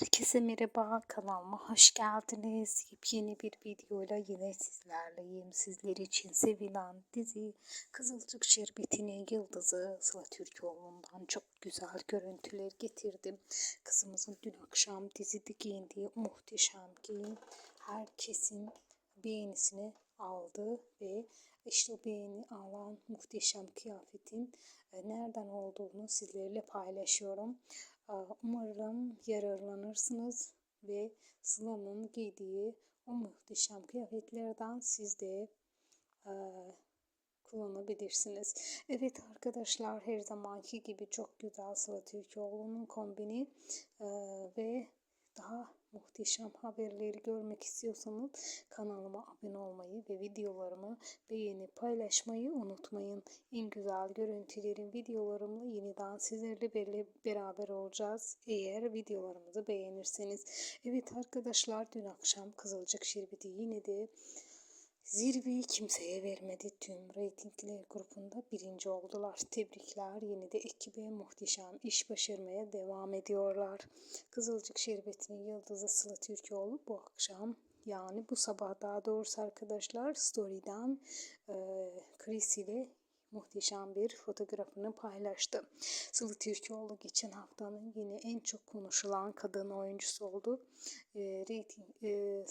Herkese merhaba, kanalıma hoş geldiniz. Yepyeni bir videoyla yine sizlerleyim. Sizler için sevilen dizi Kızılcık Şerbeti'nin yıldızı Sıla Türkoğlu'ndan çok güzel görüntüler getirdim. Kızımızın dün akşam dizide giyindiği muhteşem giyin herkesin beğenisini aldı ve işte beğeni alan muhteşem kıyafetin e, nereden olduğunu sizlerle paylaşıyorum. Umarım yararlanırsınız ve Sıla'nın giydiği o muhteşem kıyafetlerden siz de kullanabilirsiniz. Evet arkadaşlar her zamanki gibi çok güzel Sıla Türkoğlu'nun kombini ve daha muhteşem haberleri görmek istiyorsanız kanalıma abone olmayı ve videolarımı beğenip paylaşmayı unutmayın. En güzel görüntülerin videolarımla yeniden sizlerle beraber olacağız. Eğer videolarımızı beğenirseniz. Evet arkadaşlar dün akşam Kızılcık Şerbeti yine de Zirveyi kimseye vermedi. Tüm reytingler grubunda birinci oldular. Tebrikler. Yine de ekibe muhteşem iş başarmaya devam ediyorlar. Kızılcık Şerbeti'nin yıldızı Sıla Türkoğlu bu akşam yani bu sabah daha doğrusu arkadaşlar story'den e, Chris ile muhteşem bir fotoğrafını paylaştı. Sıla Türkoğlu geçen haftanın yine en çok konuşulan kadın oyuncusu oldu. E, rating, e,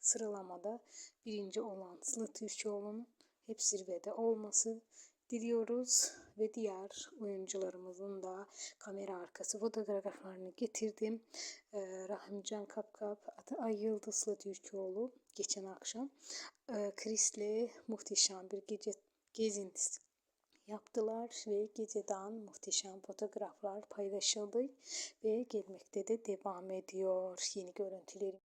sıralamada birinci olan Sıla Türkoğlu'nun hep zirvede olması diliyoruz ve diğer oyuncularımızın da kamera arkası fotoğraflarını getirdim. Ee, Rahimcan Kapkap, Ay Yıldızlı Türkoğlu geçen akşam e, Chris'le muhteşem bir gece gezintisi yaptılar ve geceden muhteşem fotoğraflar paylaşıldı ve gelmekte de devam ediyor yeni görüntüleri.